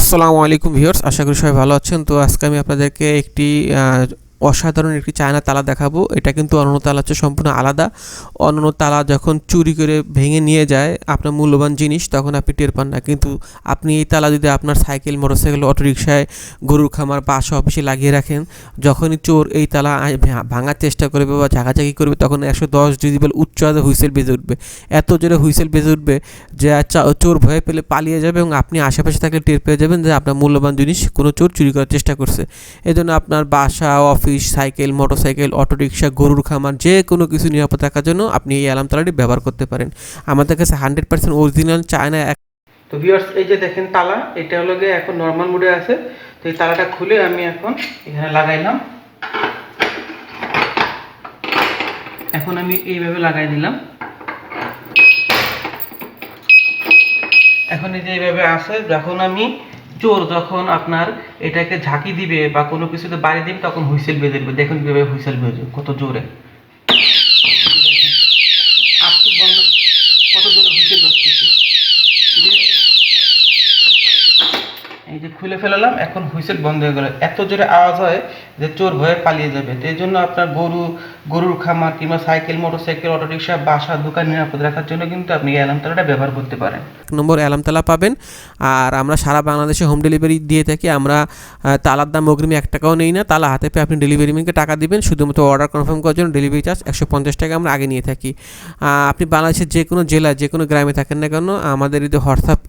আসসালামু আলাইকুম ভিউয়ার্স আশা করি সবাই ভালো আছেন। তো আজকে আমি আপনাদেরকে একটি অসাধারণ একটি চায়না তালা দেখাবো। এটা কিন্তু অন্য তালা হচ্ছে সম্পূর্ণ আলাদা। অন্য তালা যখন চুরি করে ভেঙে নিয়ে যায় আপনার মূল্যবান জিনিস, তখন আপনি টের পান না। কিন্তু আপনি এই তালা যদি আপনার সাইকেল, মোটরসাইকেল, অটোরিকশায়, গরুর খামার বাসা অফিসে লাগিয়ে রাখেন, যখনই চোর এই তালা ভাঙার চেষ্টা করবে বা ঝাঁকাঝাঁকি করবে, তখন একশো দশ ডিজিবল উচ্চ হুইসেল বেজে উঠবে। এত জোরে হুইসেল বেজে উঠবে যে চোর ভয়ে পেলে পালিয়ে যাবে এবং আপনি আশেপাশে থাকলে টের পেয়ে যাবেন যে আপনার মূল্যবান জিনিস কোনো চোর চুরি করার চেষ্টা করছে। এজন্য আপনার বাসা, অফিস সাইকেল, মোটরসাইকেল, অটোরিকশা, গরুর খামার, যে কোনো কিছু নিরাপদ রাখার জন্য আপনি এই অ্যালার্ম তালাটি ব্যবহার করতে পারেন। আমাদের কাছে হান্ড্রেড পার্সেন্ট অরিজিনাল চায়না তো ভিউয়ার্স এই যে দেখেন তালা, এটা হলো গিয়ে এখন নর্মাল মোডে আছে। তো এই তালাটা খুলে আমি এখন এখানে লাগাইলাম। এখন আমি এইভাবে লাগাই দিলাম। এখন এই যে এইভাবে আছে, যখন আমি চোর যখন আপনার এটাকে ঝাঁকি দিবে বা কোনো কিছুতে বাড়ি দিবে, তখন হুইসেল বেজে দিবে। দেখুন কীভাবে হুইসেল বেজে কত জোরে। এই যে খুলে ফেলালাম, এখন হুইসেল বন্ধ হয়ে গেল। এত জোরে আওয়াজ হয় যে চোর ভয়ে পালিয়ে যাবে। তো এই জন্য আপনার গরু গরুর খামার কিংবা সাইকেল, মোটরসাইকেল, অটোরিকশা, বাসা, দোকান নিরাপদ রাখার জন্য কিন্তু আপনি অ্যালার্ম তালাটা ব্যবহার করতে পারেন। এক নম্বর অ্যালার্ম তালা পাবেন। আর আমরা সারা বাংলাদেশে হোম ডেলিভারি দিয়ে থাকি। আমরা তালার দাম অগ্রিমে এক টাকাও নেই না। তালা হাতে পেয়ে আপনি ডেলিভারি ম্যানকে টাকা দিবেন। শুধুমাত্র অর্ডার কনফার্ম করার জন্য ডেলিভারি চার্জ একশো পঞ্চাশ টাকা আমরা আগে নিয়ে থাকি। আপনি বাংলাদেশের যে কোনো জেলা, যে কোনো গ্রামে থাকেন না কেন, আমাদের এই হোয়াটসঅ্যাপ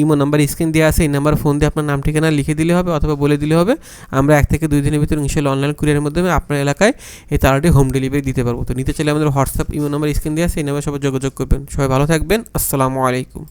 ইমো নাম্বার স্ক্রিন দেওয়া আছে, এই নাম্বার ফোন দিয়ে আপনার নাম, ঠিকানা লিখে দিলে হবে অথবা বলে দিলে হবে। আমরা এক থেকে দুই দিনের ভিতরে ইনশাল্লাহ অনলাইন কুরিয়ারের মাধ্যমে আপনার এলাকায় এই তালাটি হোম ডেলিভারি দিতে পারব। তো নিতে চাইলে আমাদের হোয়াটসঅ্যাপ ইমো নাম্বার স্ক্রিন দিয়ে আছে, এই নাম্বার সবাই যোগাযোগ করবেন। সবাই ভালো থাকবেন। আসসালামু আলাইকুম।